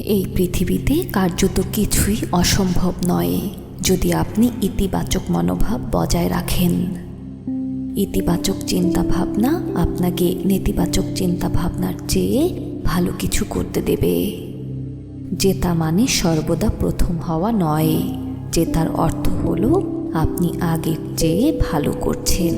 এই পৃথিবীতে কার্যত কিছুই অসম্ভব নয়, যদি আপনি ইতিবাচক মনোভাব বজায় রাখেন। ইতিবাচক চিন্তা ভাবনা আপনাকে নেতিবাচক চিন্তা ভাবনার চেয়ে ভালো কিছু করতে দেবে। জেতা মানে সর্বদা প্রথম হওয়া নয়, জেতার অর্থ হলো আপনি আগের চেয়ে ভালো করছেন।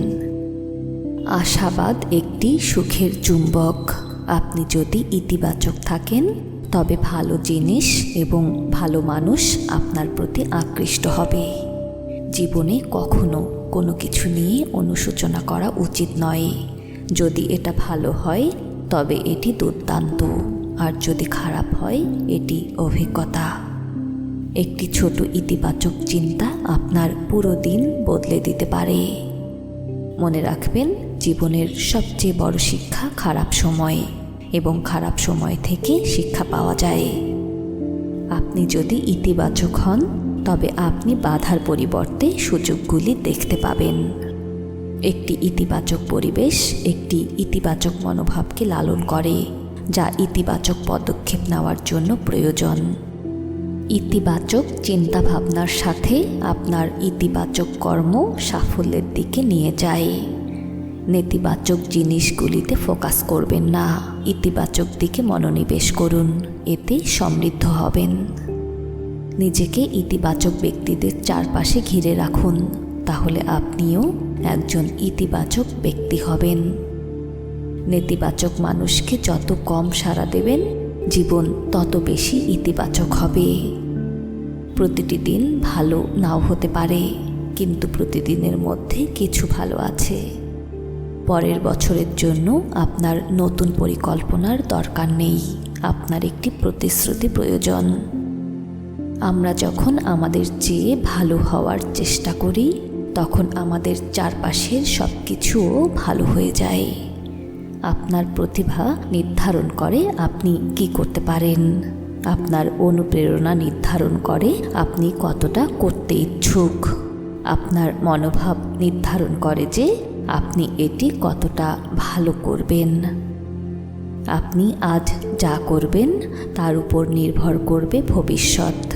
আশাবাদ একটি সুখের চুম্বক। আপনি যদি ইতিবাচক থাকেন তবে ভালো জিনিস এবং ভালো মানুষ আপনার প্রতি আকৃষ্ট হবে। জীবনে কখনো কোনো কিছু নিয়ে অনুশোচনা করা উচিত নয়। যদি এটা ভালো হয়, তবে এটি দুর্দান্ত। আর যদি খারাপ হয়, এটি অভিজ্ঞতা। একটি ছোট ইতিবাচক চিন্তা আপনার পুরো দিন বদলে দিতে পারে। মনে রাখবেন, জীবনের সবচেয়ে বড় শিক্ষা খারাপ সময়। এবং খারাপ সময় থেকে শিক্ষা পাওয়া যায়। আপনি যদি ইতিবাচক হন, তবে আপনি বাধার পরিবর্তে সুযোগগুলি দেখতে পাবেন। একটি ইতিবাচক পরিবেশ একটি ইতিবাচক মনোভাবকে লালন করে, যা ইতিবাচক পদক্ষেপ নেওয়ার জন্য প্রয়োজন। ইতিবাচক চিন্তাভাবনার সাথে আপনার ইতিবাচক কর্ম সাফল্যের দিকে নিয়ে যায়। নেতিবাচক জিনিসগুলিতে ফোকাস করবেন না। ইতিবাচক দিকে মনোনিবেশ করুন এতে সমৃদ্ধ হবেন। নিজেকে ইতিবাচক ব্যক্তিদের চারপাশে ঘিরে রাখুন, তাহলে আপনিও একজন ইতিবাচক ব্যক্তি হবেন। নেতিবাচক মানুষকে যত কম সাড়া দেবেন, জীবন তত বেশি ইতিবাচক হবে। প্রতিটি দিন ভালো নাও হতে পারে, কিন্তু প্রতিদিনের মধ্যে কিছু ভালো আছে। পরের বছরের জন্য আপনার নতুন পরিকল্পনার দরকার নেই। আপনার একটি প্রতিশ্রুতি প্রয়োজন। আমরা যখন আমাদের চেয়ে ভালো হওয়ার চেষ্টা করি, তখন আমাদের চারপাশের সব কিছুও ভালো হয়ে যায়। আপনার প্রতিভা নির্ধারণ করে আপনি কি করতে পারেন? আপনার অনুপ্রেরণা নির্ধারণ করে আপনি কতটা করতে ইচ্ছুক? আপনার মনোভাব নির্ধারণ করে যে আপনি এটি কতটা ভালো করবেন? আপনি আজ যা করবেন, তার উপর নির্ভর করবে ভবিষ্যৎ।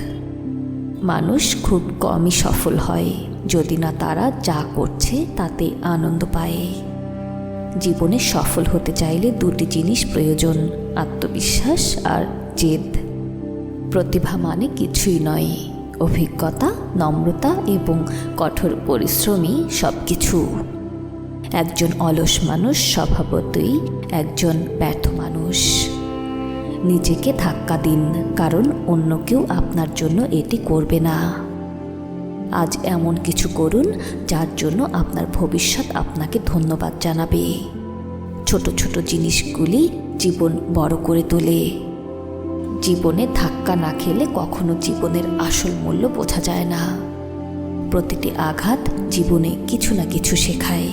মানুষ খুব কমই সফল হয়, যদি না তারা যা করছে তাতে আনন্দ পায়। জীবনে সফল হতে চাইলে দুটি জিনিস প্রয়োজন, আত্মবিশ্বাস আর জেদ। প্রতিভা মানে কিছুই নয়, অভিজ্ঞতা, নম্রতা এবং কঠোর পরিশ্রমী সব কিছু একজন অলস মানুষ স্বভাবতই একজন ব্যর্থ মানুষ। নিজেকে ধাক্কা দিন, কারণ অন্য কেউ আপনার জন্য এটি করবে না। আজ এমন কিছু করুন, যার জন্য আপনার ভবিষ্যৎ আপনাকে ধন্যবাদ জানাবে। ছোট ছোট জিনিসগুলি জীবন বড় করে তোলে। জীবনে ধাক্কা না খেলে কখনো জীবনের আসল মূল্য বোঝা যায় না। প্রতিটি আঘাত জীবনে কিছু না কিছু শেখায়।